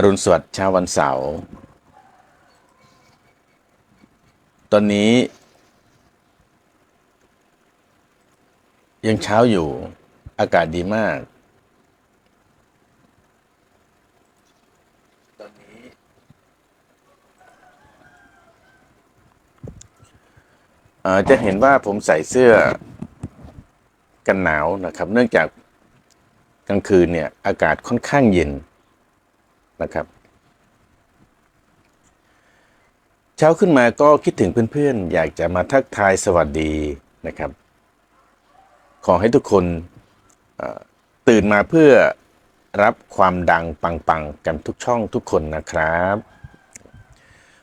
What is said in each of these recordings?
อรุณสวัสดิ์เช้าวันเสาร์ ตอนนี้ ยังเช้าอยู่ อากาศดีมาก ตอนนี้ จะเห็นว่าผมใส่เสื้อกันหนาวนะครับ เนื่องจากกลางคืนเนี่ย อากาศค่อนข้างเย็น นะครับ เช้าขึ้นมาก็คิดถึงเพื่อนๆ อยากจะมาทักทายสวัสดีนะครับ ขอให้ทุกคนตื่นมาเพื่อรับความดังปังๆ กันทุกช่องทุกคนนะครับ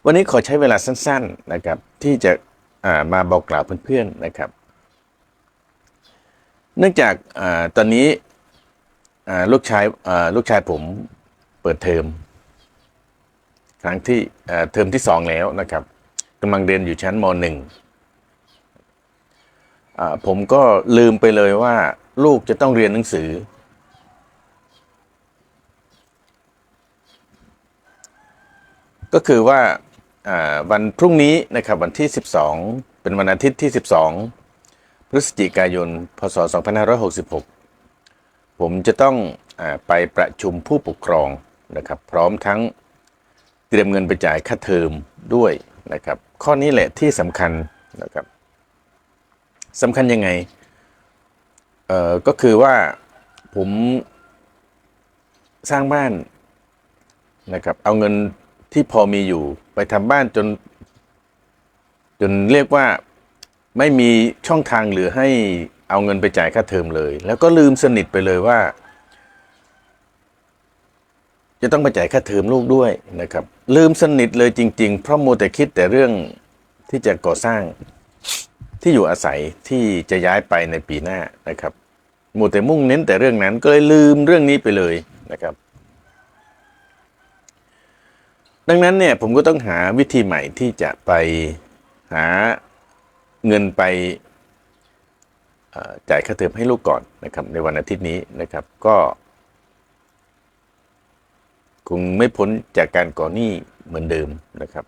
วันนี้ขอใช้เวลาสั้นๆนะครับที่จะามาบอกกล่าวเพื่อนๆนะครับ เนื่องจากอตอนนี้ลูกชายลูกชายผม เปิดเทอมครั้งที่เทอมที่สองแล้วนะครับกำลังเรียนอยู่ชั้นมหนึ่งผมก็ลืมไปเลยว่าลูกจะต้องเรียนหนังสือ ก็คือว่าวันพรุ่งนี้นะครับวันที่ 12 เป็นวันอาทิตย์ที่ 12 พฤศจิกายน พศ 2566 ผมจะต้องอไปประชุมผู้ปกครอง นะครับ พร้อมทั้งเตรียมเงินไปจ่ายค่าเทอมด้วยนะครับ ข้อนี้แหละที่สำคัญนะครับสำคัญยังไงเอ่อก็คือว่าผมสร้างบ้านนะครับ เอาเงินที่พอมีอยู่ไปทำบ้านจน จนเรียกว่าไม่มีช่องทางเหลือให้เอาเงินไปจ่ายค่าเทอมเลย แล้วก็ลืมสนิทไปเลยว่า จะต้องไปจ่ายค่าเทอมลูกด้วยนะครับ ลืมสนิทเลยจริง ๆ เพราะมัวแต่คิดแต่เรื่องที่จะก่อสร้างที่อยู่อาศัยที่จะย้ายไปในปีหน้านะครับมัวแต่มุ่งเน้นแต่เรื่องนั้นก็เลยลืมเรื่องนี้ไปเลยนะครับ ดังนั้นเนี่ยผมก็ต้องหาวิธีใหม่ที่จะไปหาเงินไปจ่ายค่าเทอมให้ลูกก่อนนะครับ ในวันอาทิตย์นี้นะครับ ก็ คงไม่พ้นจากการก่อหนี้เหมือนเดิมนะครับ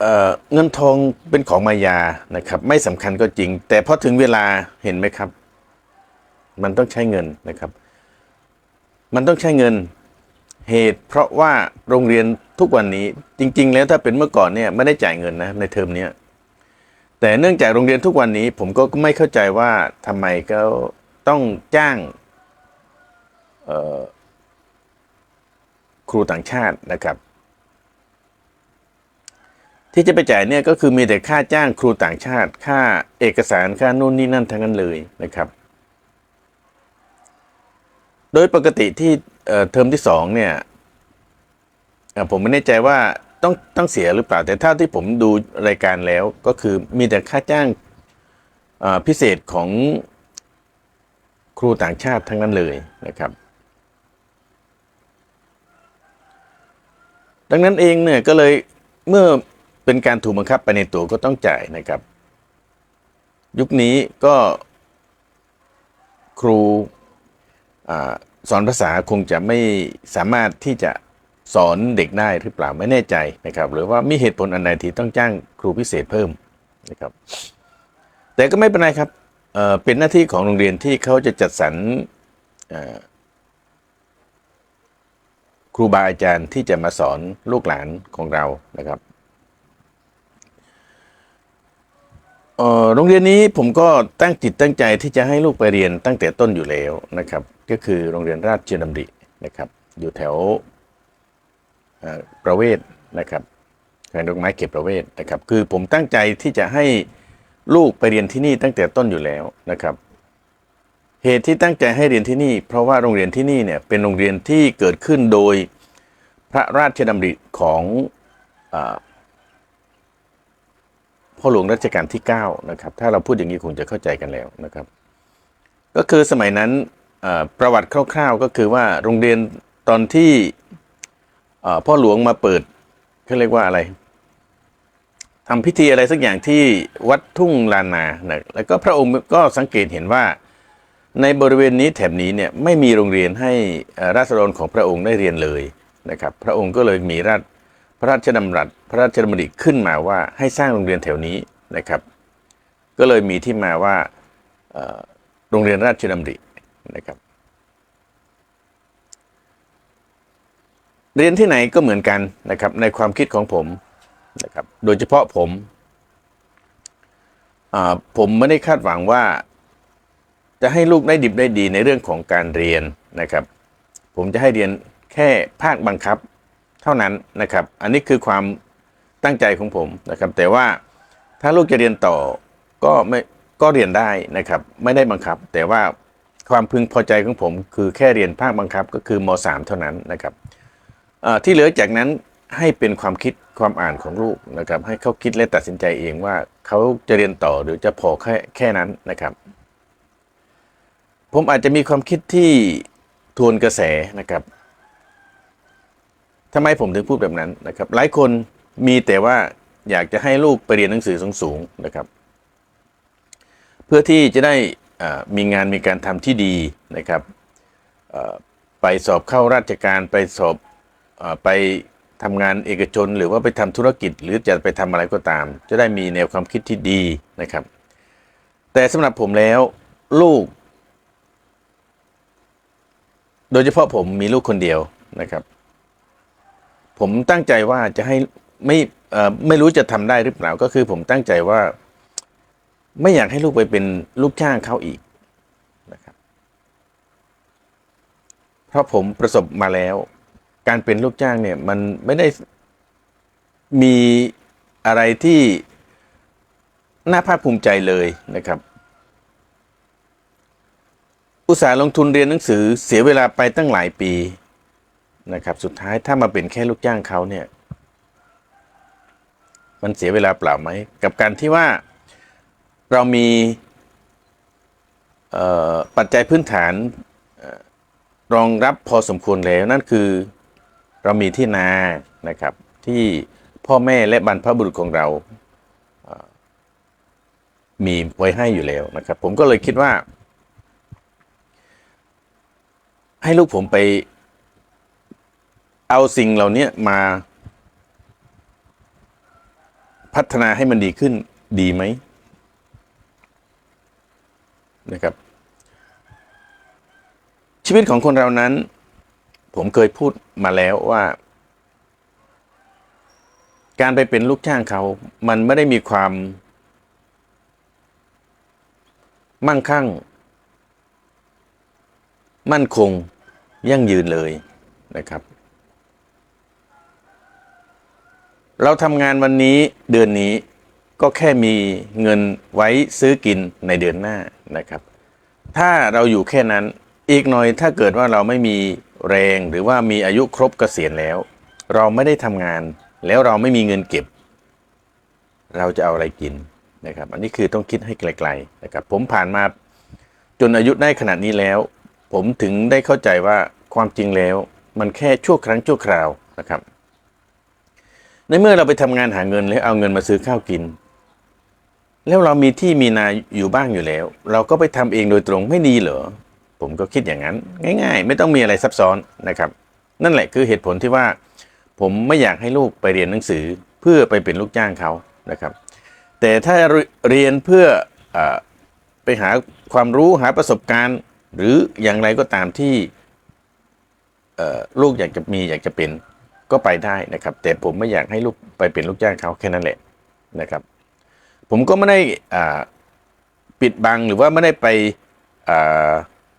เเงินทองเป็นของมายานะครับ ไม่สำคัญก็จริง แต่พอถึงเวลาเห็นไหมครับ มันต้องใช้เงินนะครับ มันต้องใช้เงินเหตุ เพราะว่าโรงเรียนทุกวันนี้จริง ๆ แล้วถ้าเป็นเมื่อก่อนเนี่ยไม่ได้จ่ายเงินนะในเทอมเนี้ยแต่เนื่องจากโรงเรียนทุกวันนี้ผมก็ไม่เข้าใจว่าทำไมเขา ต้องจ้างครูต่างชาตินะครับ ที่จะไปจ่ายเนี่ยก็คือมีแต่ค่าจ้างครูต่างชาติ ค่าเอกสารค่านู่นนี่นั่นทั้งนั้นเลยนะครับ โดยปกติที่เทอมที่สองเนี่ยผมไม่แน่ใจว่าต้องต้องเสียหรือเปล่า แต่เท่าที่ผมดูรายการแล้วก็คือมีแต่ค่าจ้างพิเศษของ รูต่างชาติทั้งนั้นเลยนะครับ ดังนั้นเองเนี่ยก็เลยเมื่อเป็นการถูกบังคับไปในตัวก็ต้องจ่ายนะครับ ยุคนี้ก็ครูอสอนภาษาคงจะไม่สามารถที่จะสอนเด็กได้หรือเปล่าไม่แน่ใจนะครับ หรือว่ามีเหตุผลอันใดที่ต้องจ้างครูพิเศษเพิ่มนะครับ แต่ก็ไม่เป็นไรครับ เป็นหน้าที่ของโรงเรียนที่เขาจะจัดสรรครูบาอาจารย์ที่จะมาสอนลูกหลานของเรานะครับโรงเรียนนี้ผมก็ตั้งจิตตั้งใจที่จะให้ลูกไปเรียนตั้งแต่ต้นอยู่แล้วนะครับ ก็คือโรงเรียนราชดำรินะครับ อยู่แถวประเวศนะครับแขวงดอกไม้เก็บประเวศนะครับ คือผมตั้งใจที่จะให้ ลูกไปเรียนที่นี่ตั้งแต่ต้นอยู่แล้วนะครับ เหตุที่ตั้งใจให้เรียนที่นี่ เพราะว่าโรงเรียนที่นี่เนี่ยเป็นโรงเรียนที่เกิดขึ้นโดยพระราชดำริของอพ่อหลวงรัชกาลที่9นะครับถ้าเราพูดอย่างนี้คงจะเข้าใจกันแล้วนะครับ ก็คือสมัยนั้นประวัติคร่าวๆ ก็คือว่าโรงเรียนตอนที่พ่อหลวงมาเปิดเขาเรียกว่าอะไร ทำพิธีอะไรสักอย่างที่วัดทุ่งลานนานะแล้วก็พระองค์ก็สังเกตเห็นว่า ในบริเวณนี้แถบนี้เนี่ยไม่มีโรงเรียนให้ราษฎรของพระองค์ได้เรียนเลยนะครับ พระองค์ก็เลยมีราชพระราชดำรัสพระราชดำริขึ้นมาว่าให้สร้างโรงเรียนแถวนี้นะครับ ก็เลยมีที่มาว่าโรงเรียนราชดำรินะครับ เรียนที่ไหนก็เหมือนกันนะครับในความคิดของผม นะครับ โดยเฉพาะผม ผมไม่ได้คาดหวังว่า จะให้ลูกได้ดิบได้ดีในเรื่องของการเรียนนะครับ ผมจะให้เรียนแค่ภาคบังคับเท่านั้นนะครับ อันนี้คือความตั้งใจของผมนะครับ แต่ว่าถ้าลูกจะเรียนต่อก็ไม่ก็เรียนได้นะครับ ไม่ได้บังคับ แต่ว่าความพึงพอใจของผม คือแค่เรียนภาคบังคับก็คือม .3 เท่านั้นนะครับที่เหลือจากนั้น ให้เป็นความคิดความอ่านของลูกนะครับ ให้เขาคิดและตัดสินใจเองว่าเขาจะเรียนต่อหรือจะพอแค่แค่นั้นนะครับ ผมอาจจะมีความคิดที่ทวนกระแสนะครับทำไมผมถึงพูดแบบนั้นนะครับ หลายคนมีแต่ว่าอยากจะให้ลูกไปเรียนหนังสือสูงๆนะครับ เพื่อที่จะได้มีงานมีการทำที่ดีนะครับไปสอบเข้าราชการไปสอบอไป ทำงานเอกชนหรือว่าไปทำธุรกิจ หรือจะไปทำอะไรก็ตาม จะได้มีแนวความคิดที่ดีนะครับ แต่สำหรับผมแล้วลูก โดยเฉพาะผมมีลูกคนเดียวนะครับ ผมตั้งใจว่าจะให้ไม่ไม่รู้จะทำได้หรือเปล่าก็คือผมตั้งใจว่า ไม่อยากให้ลูกไปเป็นลูกจ้างเขาอีกนะครับ เพราะผมประสบมาแล้ว การเป็นลูกจ้างเนี่ยมันไม่ได้มีอะไรที่น่าภาคภูมิใจเลยนะครับ อุตสาห์ลงทุนเรียนหนังสือเสียเวลาไปตั้งหลายปีนะครับ สุดท้ายถ้ามาเป็นแค่ลูกจ้างเขาเนี่ยมันเสียเวลาเปล่าไหม กับการที่ว่าเรามีปัจจัยพื้นฐานรองรับพอสมควรแล้วนั่นคือ เรามีที่นานะครับที่พ่อแม่และบรรพบุรุษของเรามีไว้ให้อยู่แล้วนะครับ ผมก็เลยคิดว่า ให้ลูกผมไป เอาสิ่งเหล่านี้มาพัฒนาให้มันดีขึ้นดีไหมนะครับ ชีวิตของคนเรานั้น ผมเคยพูดมาแล้วว่า การไปเป็นลูกจ้างเขา มันไม่ได้มีความ มั่งคั่ง มั่นคง ยั่งยืนเลยนะครับ เราทำงานวันนี้เดือนนี้ก็แค่มีเงินไว้ซื้อกินในเดือนหน้านะครับ ถ้าเราอยู่แค่นั้นอีกหน่อยถ้าเกิดว่าเราไม่มี แรงหรือว่ามีอายุครบเกษียณแล้ว เราไม่ได้ทำงาน แล้วเราไม่มีเงินเก็บ เราจะเอาอะไรกินนะครับ อันนี้คือต้องคิดให้ไกลๆนะครับ ผมผ่านมาจนอายุได้ขนาดนี้แล้ว ผมถึงได้เข้าใจว่าความจริงแล้วมันแค่ชั่วครั้งชั่วคราวนะครับ ในเมื่อเราไปทำงานหาเงินแล้วเอาเงินมาซื้อข้าวกิน แล้วเรามีที่มีนาอยู่บ้างอยู่แล้ว เราก็ไปทำเองโดยตรงไม่ดีเหรอ ผมก็คิดอย่างนั้น ง่าย ๆ ไม่ต้องมีอะไรซับซ้อนนะครับ นั่นแหละคือเหตุผลที่ว่า ผมไม่อยากให้ลูกไปเรียนหนังสือเพื่อไปเป็นลูกจ้างเขานะครับ แต่ถ้าเรียนเพื่ออไปหาความรู้หาประสบการณ์ หรืออย่างไรก็ตามที่ลูกอยากจะมีอยากจะเป็นก็ไปได้นะครับ แต่ผมไม่อยากให้ลูกไปเป็นลูกจ้างเขาแค่นั้นแหละนะครับ ผมก็ไม่ได้ปิดบังหรือว่าไม่ได้ไปอ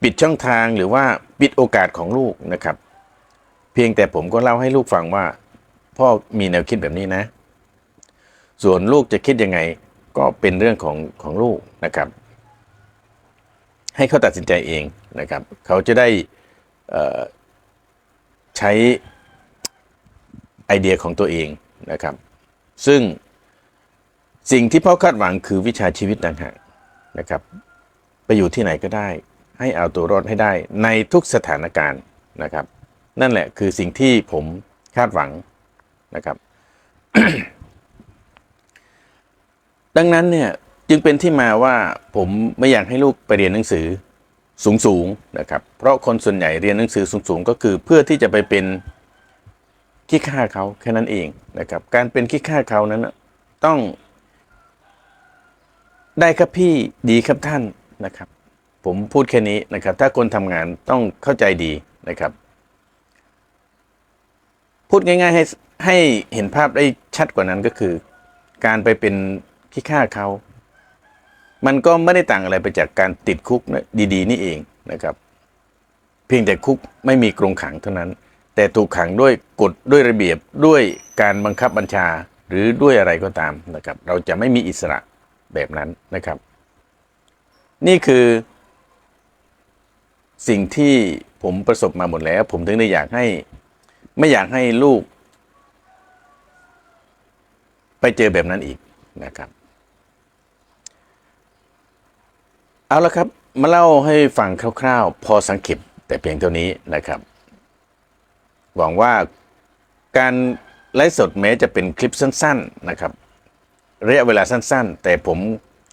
ปิดช่องทางหรือว่าปิดโอกาสของลูกนะครับ เพียงแต่ผมก็เล่าให้ลูกฟังว่า พ่อมีแนวคิดแบบนี้นะ ส่วนลูกจะคิดยังไงก็เป็นเรื่องของของลูกนะครับ ให้เขาตัดสินใจเองนะครับ เขาจะได้ใช้ไอเดียของตัวเองนะครับ ซึ่งสิ่งที่พ่อคาดหวังคือวิชาชีวิตต่างหากนะครับ ไปอยู่ที่ไหนก็ได้ ให้เอาตัวรอดให้ได้ในทุกสถานการณ์นะครับ นั่นแหละคือสิ่งที่ผมคาดหวังนะครับ ดังนั้นเนี่ยจึงเป็นที่มาว่าผมไม่อยากให้ลูกไปเรียนหนังสือสูงสูงๆนะครับ เพราะคนส่วนใหญ่เรียนหนังสือสูงสูงๆก็คือเพื่อที่จะไปเป็นขี้ข้าเขาแค่นั้นเองนะครับ การเป็นขี้ข้าเขานั้นต้องได้ครับพี่ดีครับท่านนะครับ ผมพูดแค่นี้นะครับ ถ้าคนทำงานต้องเข้าใจดีนะครับ พูดง่าย ๆ ให้ให้เห็นภาพได้ชัดกว่านั้นก็คือ การไปเป็นขี้ข้าเขา มันก็ไม่ได้ต่างอะไรไปจากการติดคุกนะดี ๆ นี่เองนะครับ เพียงแต่คุกไม่มีกรงขังเท่านั้น แต่ถูกขังด้วยกฎด้วยระเบียบด้วยการบังคับบัญชาหรือด้วยอะไรก็ตามนะครับ เราจะไม่มีอิสระแบบนั้นนะครับ นี่คือ สิ่งที่ผมประสบมาหมดแล้ว ผมถึงได้อยากให้ ไม่อยากให้ลูก ไปเจอแบบนั้นอีกนะครับ เอาละครับ มาเล่าให้ฟังคร่าวๆ พอสังเกตแต่เพียงเท่านี้นะครับ หวังว่าการไลฟ์สดแม้จะเป็นคลิปสั้น ๆนะครับระยะเวลาสั้น ๆ แต่ผม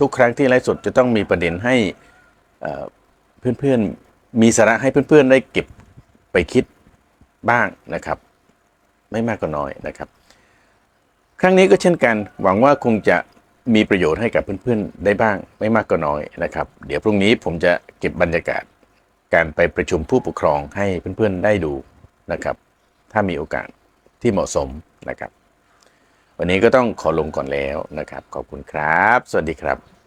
ทุกครั้งที่ไลฟ์สดจะต้องมีประเด็นให้เอ่อเพื่อนๆ มีสาระให้เพื่อนๆได้เก็บไปคิดบ้างนะครับ ไม่มากก็น้อยนะครับ ครั้งนี้ก็เช่นกัน หวังว่าคงจะมีประโยชน์ให้กับเพื่อนๆได้บ้าง ไม่มากก็น้อยนะครับ เดี๋ยวพรุ่งนี้ผมจะเก็บบรรยากาศการไปประชุมผู้ปกครองให้เพื่อนๆได้ดูนะครับ ถ้ามีโอกาสที่เหมาะสมนะครับ วันนี้ก็ต้องขอลงก่อนแล้วนะครับ ขอบคุณครับ สวัสดีครับ